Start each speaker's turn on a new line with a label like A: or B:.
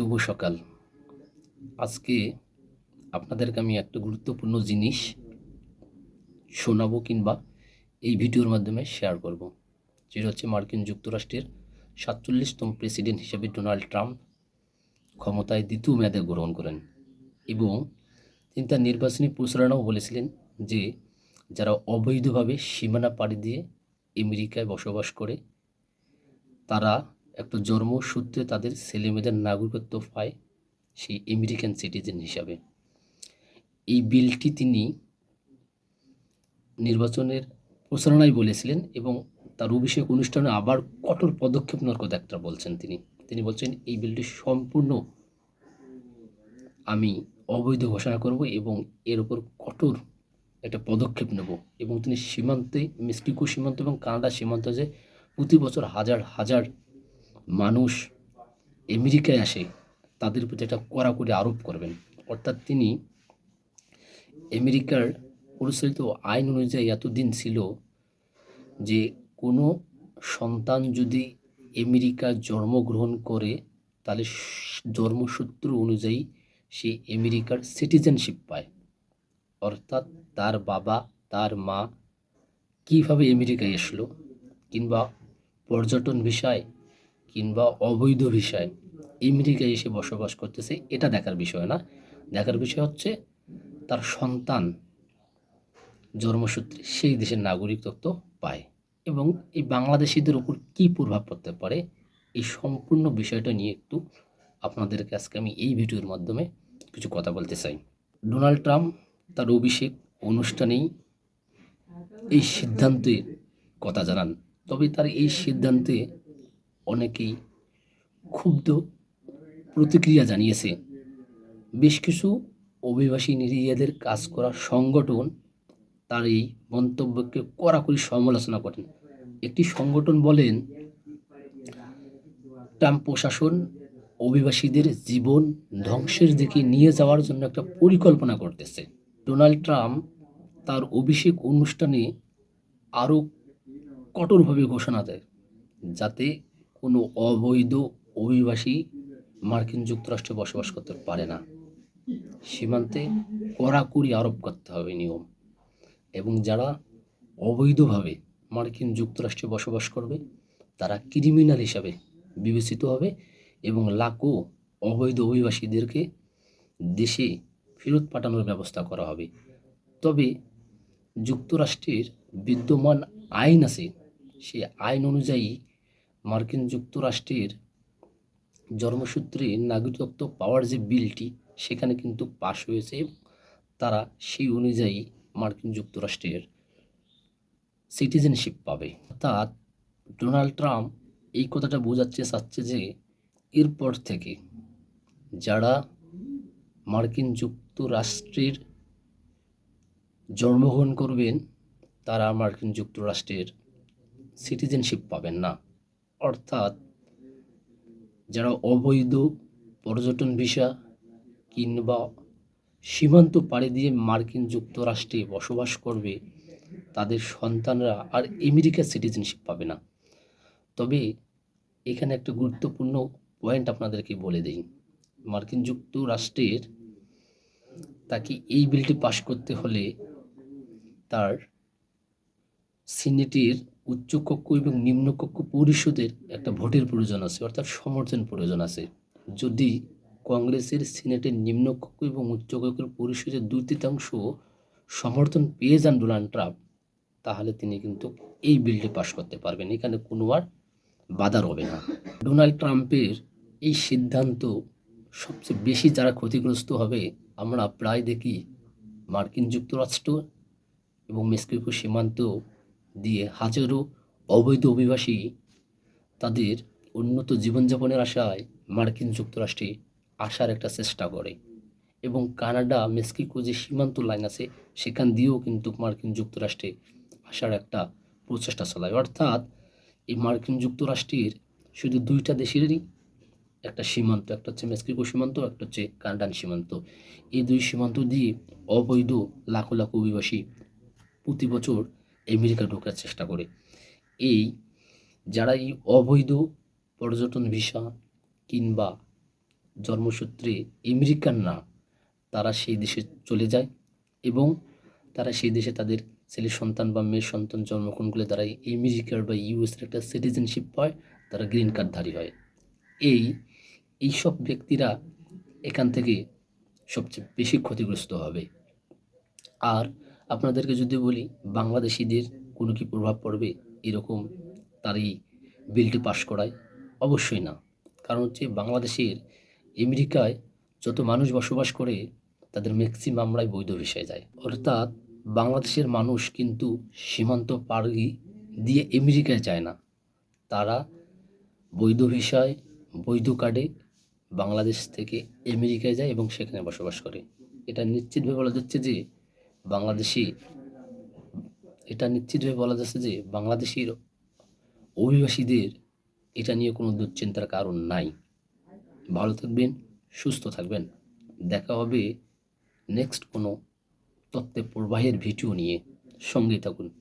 A: শুভ সকাল। আজকে আপনাদেরকে আমি একটা গুরুত্বপূর্ণ জিনিস শোনাবো কিংবা এই ভিডিওর মাধ্যমে শেয়ার করব। যেটা হচ্ছে মার্কিন যুক্তরাষ্ট্রের সাতচল্লিশতম প্রেসিডেন্ট হিসেবে ডোনাল্ড ট্রাম্প ক্ষমতায় দ্বিতীয় মেয়াদে গ্রহণ করেন এবং তিনি তার নির্বাচনী প্রচারণাও বলেছিলেন যে যারা অবৈধভাবে সীমানা পাড়ি দিয়ে আমেরিকায় বসবাস করে, তারা একটা জন্মসূত্রে তাদের ছেলেমেয়েদের নাগরিকত্ব পায় সেই আমেরিকান সিটিজেন হিসাবে। এই বিলটি তিনি নির্বাচনের প্রচারণায় বলেছিলেন এবং তার অভিষেক অনুষ্ঠানে আবার কঠোর পদক্ষেপ নেওয়ার কথা একটা বলছেন তিনি। তিনি বলছেন, এই বিলটি সম্পূর্ণ আমি অবৈধ ঘোষণা করব এবং এর উপর কঠোর একটা পদক্ষেপ নেব। এবং তিনি সীমান্তে, মেক্সিকো সীমান্ত এবং কানাডা সীমান্ত যে প্রতি বছর হাজার হাজার মানুষ আমেরিকায় আসে, তাদের প্রতি একটা কড়াকড়ি আরোপ করবেন। অর্থাৎ তিনি আমেরিকার পরিচালিত আইন অনুযায়ী এতদিন ছিল যে কোনো সন্তান যদি আমেরিকা জন্মগ্রহণ করে, তাহলে জন্মসূত্র অনুযায়ী সে আমেরিকার সিটিজেনশিপ পায়। অর্থাৎ তার বাবা, তার মা কীভাবে আমেরিকায় আসলো কিংবা পর্যটন বিষয় কিংবা অবৈধ বিষয় আমেরিকায় এসে বসবাস করতেছে, এটা দেখার বিষয় না। দেখার বিষয় হচ্ছে তার সন্তান জন্মসূত্রে সেই দেশের নাগরিকত্ব পায় এবং এই বাংলাদেশিদের উপর কী প্রভাব পড়তে পারে, এই সম্পূর্ণ বিষয়টা নিয়ে একটু আপনাদেরকে আজকে আমি এই ভিডিওর মাধ্যমে কিছু কথা বলতে চাই। ডোনাল্ড ট্রাম্প তার অভিষেক অনুষ্ঠানেই এই সিদ্ধান্তের কথা জানান। তবে তার এই সিদ্ধান্তে অনেকেই ক্ষুব্ধ প্রতিক্রিয়া জানিয়েছে। বেশ কিছু অভিবাসী নিরীহদের কাজ করা সংগঠন তার এই মন্তব্যকে কড়াকড়ি সমালোচনা করেন। একটি সংগঠন বলেন, ট্রাম্প প্রশাসন অভিবাসীদের জীবন ধ্বংসের দিকে নিয়ে যাওয়ার জন্য একটা পরিকল্পনা করতেছে। ডোনাল্ড ট্রাম্প তার অভিষেক অনুষ্ঠানে আরও কঠোরভাবে ঘোষণা দেয়, যাতে কোনো অবৈধ অভিবাসী মার্কিন যুক্তরাষ্ট্রে বসবাস করতে পারে না। সীমান্তে কড়াকড়ি আরোপ করতে হবে নিয়ম এবং যারা অবৈধভাবে মার্কিন যুক্তরাষ্ট্রে বসবাস করবে, তারা ক্রিমিনাল হিসাবে বিবেচিত হবে এবং লাখো অবৈধ অভিবাসীদেরকে দেশে ফেরত পাঠানোর ব্যবস্থা করা হবে। তবে যুক্তরাষ্ট্রের বিদ্যমান আইন আছে, সে আইন অনুযায়ী মার্কিন যুক্তরাষ্ট্রের জন্মসূত্রে নাগরিকত্ব পাওয়ার যে বিলটি, সেখানে কিন্তু পাশ হয়েছে তারা সেই অনুযায়ী মার্কিন যুক্তরাষ্ট্রের সিটিজেনশিপ পাবে। অর্থাৎ ডোনাল্ড ট্রাম্প এই কথাটা বোঝাচ্ছে, চাচ্ছে যে এরপর থেকে যারা মার্কিন যুক্তরাষ্ট্রের জন্মগ্রহণ করবেন, তারা মার্কিন যুক্তরাষ্ট্রের সিটিজেনশিপ পাবেন না। অর্থাৎ যারা অবৈধ পর্যটন ভিসা কিংবা সীমান্ত পাড়ি দিয়ে মার্কিন যুক্তরাষ্ট্রে বসবাস করবে, তাদের সন্তানরা আর আমেরিকার সিটিজেনশিপ পাবে না। তবে এখানে একটা গুরুত্বপূর্ণ পয়েন্ট আপনাদেরকে বলে দিই। মার্কিন যুক্তরাষ্ট্রের তাকে এই বিলটি পাশ করতে হলে তার সিনেটের উচ্চকক্ষ এবং নিম্নকক্ষ পরিষদের একটা ভোটের প্রয়োজন আছে, অর্থাৎ সমর্থন প্রয়োজন আছে। যদি কংগ্রেসের, সিনেটের নিম্নকক্ষ এবং উচ্চকক্ষের পরিষদের দুই তৃতীয়াংশ সমর্থন পেয়ে যান ডোনাল্ড ট্রাম্প, তাহলে তিনি কিন্তু এই বিলটি পাশ করতে পারবেন। এখানে কোনো আর বাধা রবে না। ডোনাল্ড ট্রাম্পের এই সিদ্ধান্ত সবচেয়ে বেশি যারা ক্ষতিগ্রস্ত হবে, আমরা প্রায় দেখি মার্কিন যুক্তরাষ্ট্র এবং মেক্সিকো সীমান্ত দিয়ে হাজারো অবৈধ অভিবাসী তাদের উন্নত জীবনযাপনের আশায় মার্কিন যুক্তরাষ্ট্রে আসার একটা চেষ্টা করে। এবং কানাডা, মেক্সিকো যে সীমান্ত লাইন আছে, সেখান দিয়েও কিন্তু মার্কিন যুক্তরাষ্ট্রে আসার একটা প্রচেষ্টা চালায়। অর্থাৎ এই মার্কিন যুক্তরাষ্ট্রের শুধু দুইটা দেশেরই একটা সীমান্ত, একটা হচ্ছে মেক্সিকো সীমান্ত, একটা হচ্ছে কানাডান সীমান্ত। এই দুই সীমান্ত দিয়ে অবৈধ লাখো লাখো অভিবাসী প্রতি বছর আমেরিকা ঢোকার চেষ্টা করে। এই যারা এই অবৈধ পর্যটন ভিসা কিংবা জন্মসূত্রে আমেরিকান না, তারা সেই দেশে চলে যায় এবং তারা সেই দেশে তাদের ছেলে সন্তান বা মেয়ে সন্তান জন্মগ্রহণ করলে তারা আমেরিকার বা ইউএসের একটা সিটিজেনশিপ পায়, তারা গ্রিন কার্ডধারী হয়। এই, এইসব ব্যক্তিরা এখান থেকে সবচেয়ে বেশি ক্ষতিগ্রস্ত হবে। আর আপনাদেরকে যদি বলি, বাংলাদেশিদের কোনো কি প্রভাব পড়বে এরকম তার এই বিলটি পাশ করায়? অবশ্যই না। কারণ হচ্ছে বাংলাদেশের আমেরিকায় যত মানুষ বসবাস করে, তাদের ম্যাক্সিমামরাই বৈধ ভিসায় যায় অর্থাৎ বাংলাদেশের মানুষ কিন্তু সীমান্ত পাড়ি দিয়ে আমেরিকায় যায় না। তারা বৈধ ভিসায়, বৈধ কার্ডে বাংলাদেশ থেকে আমেরিকায় যায় এবং সেখানে বসবাস করে। এটা নিশ্চিতভাবে বলা যাচ্ছে যে বাংলাদেশি, এটা নিশ্চিতভাবে বলা যাচ্ছে যে বাংলাদেশের অভিবাসীদের এটা নিয়ে কোনো দুশ্চিন্তার কারণ নাই। ভালো থাকবেন, সুস্থ থাকবেন। দেখা হবে নেক্সট কোনো তত্ত্বে প্রবাহের ভিডিও নিয়ে। সঙ্গে থাকুন।